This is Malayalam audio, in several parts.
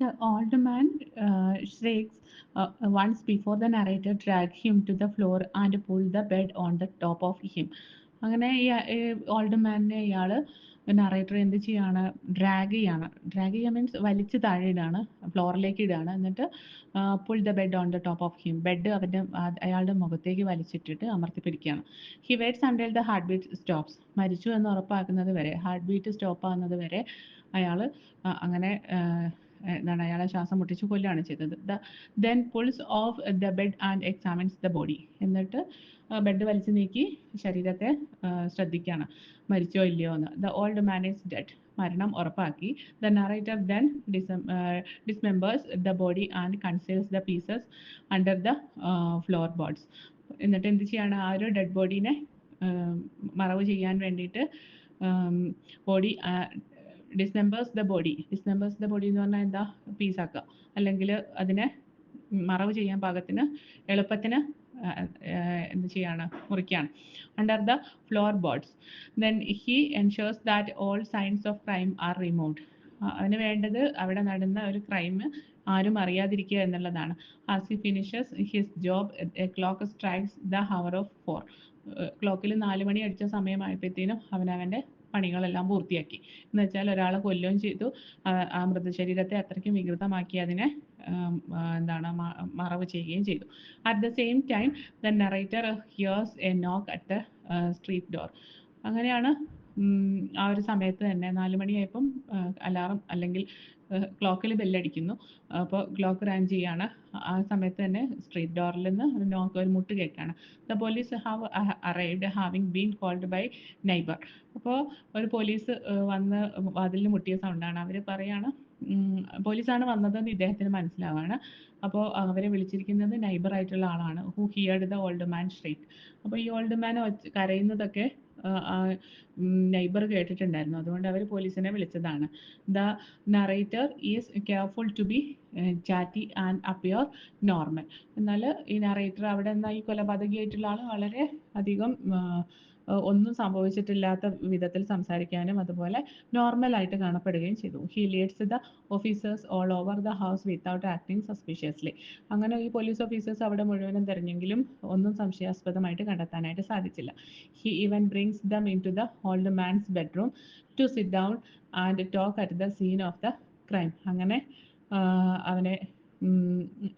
The old man uh, shrieks uh, once before the narrator drag him to the floor and pull the bed on the top of him. അങ്ങനെ ഈ ഓൾഡ് മാനിനെ ഇയാൾ നറേറ്റർ എന്ത് ചെയ്യാണ്? ഡ്രാഗ് ചെയ്യാണ്. ഡ്രാഗ് ചെയ്യുക മീൻസ് വലിച്ച് താഴെ ഇടാണ് ഫ്ലോറിലേക്ക് ഇടാണ്. എന്നിട്ട് pull the bed on the top of him bed അവന്റെ അയാളുടെ മുഖത്തേക്ക് വലിച്ചിട്ടിട്ട് അമർത്തി പിടിക്കുകയാണ്. He waits until the heartbeat stops മരിച്ചു എന്ന് ഉറപ്പാക്കുന്നത് വരെ ഹാർട്ട് ബീറ്റ് സ്റ്റോപ്പ് ആകുന്നത് വരെ അയാൾ അങ്ങനെ എന്താണ് അയാളെ ശ്വാസം മുട്ടിച്ച് കൊല്ലുകയാണ് ചെയ്തത്. Then pulls off the bed and examines the body എന്നിട്ട് ബെഡ് വലിച്ചു നീക്കി ശരീരത്തെ ശ്രദ്ധിക്കുകയാണ്. മരിച്ചോ ഇല്ലയോ എന്ന്. The old man is dead മരണം ഉറപ്പാക്കി. The narrator then dismembers the body and conceals the pieces under the floorboards എന്നിട്ട് എന്ത് ചെയ്യാണ്? ആ ഒരു ഡെഡ് ബോഡീനെ മറവ് ചെയ്യാൻ വേണ്ടിയിട്ട് body dismembers the body dismembers the body എന്ന് പറഞ്ഞാൽ എന്താ? പീസാക്കുക അല്ലെങ്കിൽ അതിനെ മറവ് ചെയ്യാൻ പാകത്തിന് എളുപ്പത്തിന് എന്ത് ചെയ്യാണ്? മുറിക്കുകയാണ് under the floorboards then he ensures that all signs of crime are removed അവന് വേണ്ടത് അവിടെ നടന്ന ഒരു ക്രൈം ആരും അറിയാതിരിക്കുക എന്നുള്ളതാണ്. As he finishes his job a clock strikes the hour of four ക്ലോക്കിൽ നാല് മണി അടിച്ച സമയമായപ്പോഴത്തേനും അവൻ അവന്റെ പണികളെല്ലാം പൂർത്തിയാക്കി. എന്ന് വെച്ചാൽ ഒരാളെ കൊല്ലുകയും ചെയ്തു. ആ- മൃതശരീരത്തെ അത്രയ്ക്ക് വികൃതമാക്കി അതിനെ എന്താണ് മറവ് ചെയ്യുകയും ചെയ്തു. At the same time the narrator hears a knock at the street door അങ്ങനെയാണ് ആ ഒരു സമയത്ത് തന്നെ നാല് മണിയായപ്പം അലാറം അല്ലെങ്കിൽ ക്ലോക്കിൽ ബെല്ലടിക്കുന്നു. അപ്പോൾ ക്ലോക്ക് റാൻ ചെയ്യാണ്. ആ സമയത്ത് തന്നെ സ്ട്രീറ്റ് ഡോറിൽ നിന്ന് നോക്ക് ഒരു മുട്ട് കേൾക്കുകയാണ് the police have arrived having been called by neighbour അപ്പോൾ ഒരു പോലീസ് വന്ന് വാതിലിൽ മുട്ടിയ സൗണ്ടാണ് അവർ പറയാണ് പോലീസാണ് വന്നതെന്ന് ഇദ്ദേഹത്തിന് മനസ്സിലാവാണ്. അപ്പോൾ അവരെ വിളിച്ചിരിക്കുന്നത് നൈബർ ആയിട്ടുള്ള ആളാണ് who heard the old man street അപ്പോൾ ഈ ഓൾഡ് മാൻ കരയുന്നതൊക്കെ നൈബർ കേട്ടിട്ടുണ്ടായിരുന്നു. അതുകൊണ്ട് അവർ പോലീസിനെ വിളിച്ചതാണ്. The narrator is careful to be chatty and appear normal എന്നാൽ ഈ നറേറ്റർ അവിടെ നിന്ന് ഈ കൊലപാതകിയായിട്ടുള്ള ആൾ വളരെ അധികം ആ, ആ, ഒന്നും സംഭവിച്ചിട്ടില്ലാത്ത വിധത്തിൽ സംസാരിക്കാനും അതുപോലെ നോർമൽ ആയിട്ട് കാണപ്പെടുകയും ചെയ്തു. He leads the officers all over the house without acting suspiciously അങ്ങനെ ഈ പോലീസ് ഓഫീസേഴ്സ് അവിടെ മുഴുവനും തിരഞ്ഞെങ്കിലും ഒന്നും സംശയാസ്പദമായിട്ട് കണ്ടെത്താനായിട്ട് സാധിച്ചില്ല. He even brings them into the old man's bedroom to sit down and talk at the scene of the crime അങ്ങനെ അവനെ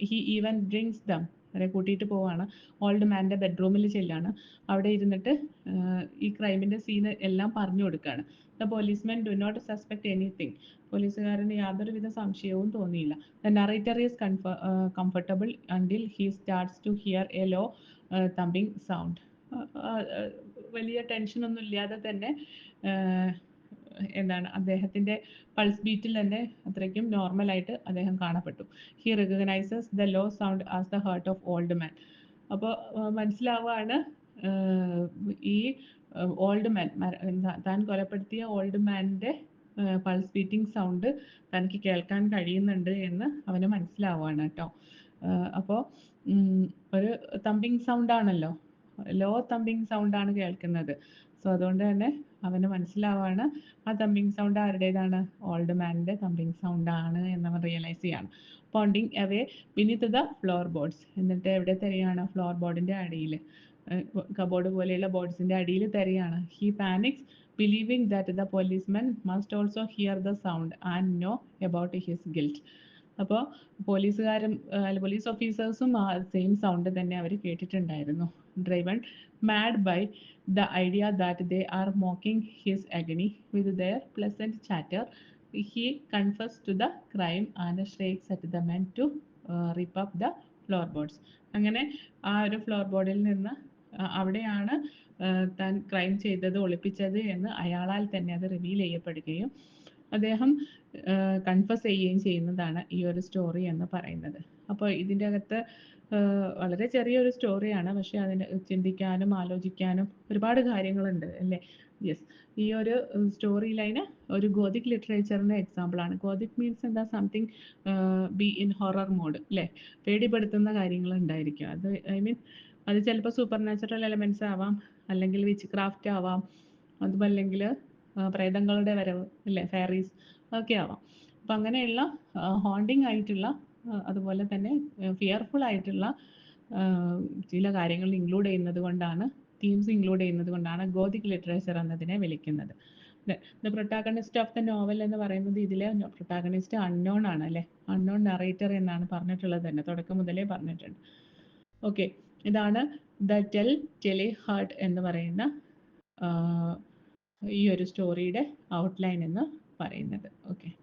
ഹി ഈവൻ ബ്രിങ്സ് ദം അവരെ കൂട്ടിയിട്ട് പോവാണ്. ഓൾഡ് മാന്റെ ബെഡ്റൂമിൽ ചെല്ലാണ്. അവിടെ ഇരുന്നിട്ട് ഈ ക്രൈമിന്റെ സീന് എല്ലാം പറഞ്ഞു കൊടുക്കുകയാണ് the policemen do not suspect anything പോലീസുകാരന് യാതൊരുവിധ സംശയവും തോന്നിയില്ല. The narrator is comf comfortable until he starts to hear a low thumping sound വലിയ ടെൻഷനൊന്നും ഇല്ലാതെ തന്നെ എന്താണ് അദ്ദേഹത്തിന്റെ പൾസ് ബീറ്റിൽ തന്നെ അത്രയ്ക്കും നോർമലായിട്ട് അദ്ദേഹം കാണപ്പെട്ടു. He recognises the low sound as the heart of old man അപ്പോൾ മനസ്സിലാവുകയാണ് ഈ ഓൾഡ് മാൻ താൻ കൊലപ്പെടുത്തിയ ഓൾഡ് മാനിന്റെ പൾസ് ബീറ്റിംഗ് സൗണ്ട് തനിക്ക് കേൾക്കാൻ കഴിയുന്നുണ്ട് എന്ന് അവന് മനസ്സിലാവുകയാണ് കേട്ടോ. അപ്പോൾ ഒരു തമ്പിങ് സൗണ്ട് ആണല്ലോ. ലോ തമ്പിങ് സൗണ്ട് ആണ് കേൾക്കുന്നത്. സോ അതുകൊണ്ട് തന്നെ അവന് മനസ്സിലാവാണ്. ആ തമ്പിങ് സൗണ്ട് ആരുടേതാണ്? ഓൾഡ് മാനിന്റെ തമ്പിങ് സൗണ്ട് ആണ് എന്നവൻ റിയലൈസ് ചെയ്യാണ്. Pounding away beneath the floorboards എന്നിട്ട് എവിടെ തിരയാണ്? ഫ്ലോർ ബോർഡിന്റെ അടിയിൽ കബോർഡ് പോലെയുള്ള ബോർഡ്സിന്റെ അടിയിൽ തിരയാണ്. He panics believing that the policeman must also hear the sound and know about his guilt അപ്പോൾ പോലീസുകാരും അല്ല പോലീസ് ഓഫീസേഴ്സും ആ സെയിം സൗണ്ട് തന്നെ അവർ കേട്ടിട്ടുണ്ടായിരുന്നു. Driven mad by the idea that they are mocking his agony with their pleasant chatter he confess to the crime and shrieks at the men to rip up the floorboards അങ്ങനെ ആ ഒരു ഫ്ലോർ ബോർഡിൽ നിന്ന് അവിടെയാണ് താൻ ക്രൈം ചെയ്തത് ഒളിപ്പിച്ചത് എന്ന് അയാളാൽ തന്നെ അത് റിവീൽ ചെയ്യപ്പെടുകയും അദ്ദേഹം കൺഫസ് ചെയ്യുകയും ചെയ്യുന്നതാണ് ഈ ഒരു സ്റ്റോറി എന്ന് പറയുന്നത്. അപ്പോൾ ഇതിന്റെ അകത്ത് വളരെ ചെറിയൊരു സ്റ്റോറിയാണ് പക്ഷെ അതിന് ചിന്തിക്കാനും ആലോചിക്കാനും ഒരുപാട് കാര്യങ്ങളുണ്ട് അല്ലേ? യെസ് ഈ ഒരു സ്റ്റോറി ലൈന് ഒരു ഗോതിക് ലിറ്ററേച്ചറിന്റെ എക്സാമ്പിളാണ് ഗോതിക് മീൻസ് എന്താ? Something be in horror mode അല്ലേ? പേടിപ്പെടുത്തുന്ന കാര്യങ്ങൾ ഉണ്ടായിരിക്കും. അത് ഐ മീൻ അത് ചിലപ്പോൾ സൂപ്പർ നാച്ചുറൽ ആവാം അല്ലെങ്കിൽ വിച്ച് ക്രാഫ്റ്റ് ആവാം അതും അല്ലെങ്കിൽ പ്രേതങ്ങളുടെ വരവ് അല്ലേ ഫെയറീസ് ഒക്കെ ആവാം. അപ്പം അങ്ങനെയുള്ള ഹോണ്ടിങ് ആയിട്ടുള്ള അതുപോലെ തന്നെ ഫിയർഫുൾ ആയിട്ടുള്ള ചില കാര്യങ്ങൾ ഇൻക്ലൂഡ് ചെയ്യുന്നത് കൊണ്ടാണ് തീംസ് ഇൻക്ലൂഡ് ചെയ്യുന്നത് കൊണ്ടാണ് ഗോതിക് ലിറ്ററേച്ചർ എന്നതിനെ വിളിക്കുന്നത്. The protagonist of the novel എന്ന് പറയുന്നത് ഇതിലെ പ്രൊട്ടാഗണിസ്റ്റ് അൺനോൺ ആണ് അല്ലേ? അൺനോൺ നറേറ്റർ എന്നാണ് പറഞ്ഞിട്ടുള്ളത് തന്നെ തുടക്കം മുതലേ പറഞ്ഞിട്ടുണ്ട്. ഓക്കെ ഇതാണ് ദ ടെൽ ടെലി ഹാർട്ട് എന്ന് പറയുന്ന ഈ ഒരു സ്റ്റോറിയുടെ ഔട്ട്ലൈൻ എന്ന് പറയുന്നത്. ഓക്കെ